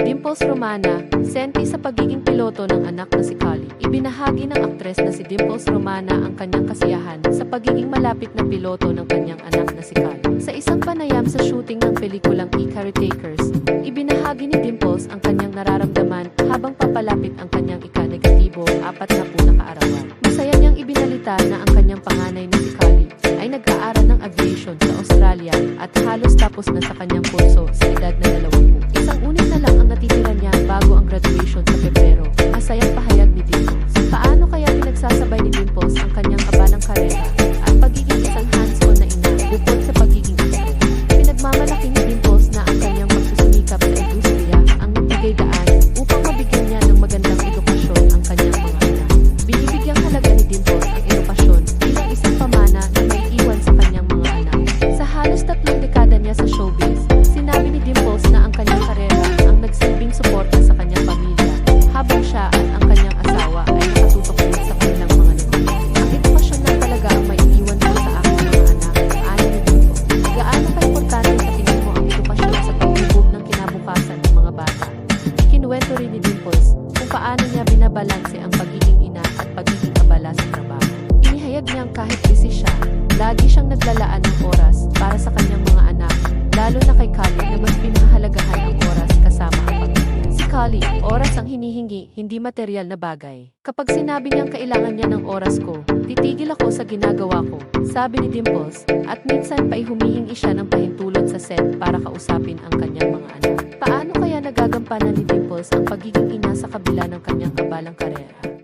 Dimples Romana, senti sa pagiging piloto ng anak na si Kali. Ibinahagi ng aktres na si Dimples Romana ang kanyang kasiyahan sa pagiging malapit na piloto ng kanyang anak na si Kali. Sa isang panayam sa shooting ng pelikulang Ikari Takers, ibinahagi ni Dimples ang kanyang nararamdaman habang papalapit ang kanyang ika-negatibo apat na po na kaarawan. Masaya niyang ibinalita na ang kanyang panganay na si Kali ay nag-aaral ng aviation sa Australia tapos na sa kanyang kurso sa edad na 20. Isang unit na lang ang natitira niya bago ang graduation sa Pebrero. Masayang pahayag ni Dimples. Paano kaya pinagsasabay ni Dimples ang kanyang kabalang karera binabalanse ang pagiging ina at pagiging abala sa trabaho. Inihayag niyang kahit busy siya, lagi siyang naglalaan ng oras para sa kanyang mga anak, lalo na kay Kali na mas pinahalagahan ang oras kasama ang pamilya. Si Kali, oras ang hindi material na bagay. Kapag sinabi niyang kailangan niya ng oras ko, titigil ako sa ginagawa ko, sabi ni Dimples, at minsan pa humihingi siya ng pahintulot sa set para kausapin ang kanyang mga anak. Paano kaya nagagampanan ni Dimples ang pagiging ina sa kabila ng kanyang kabalang karera?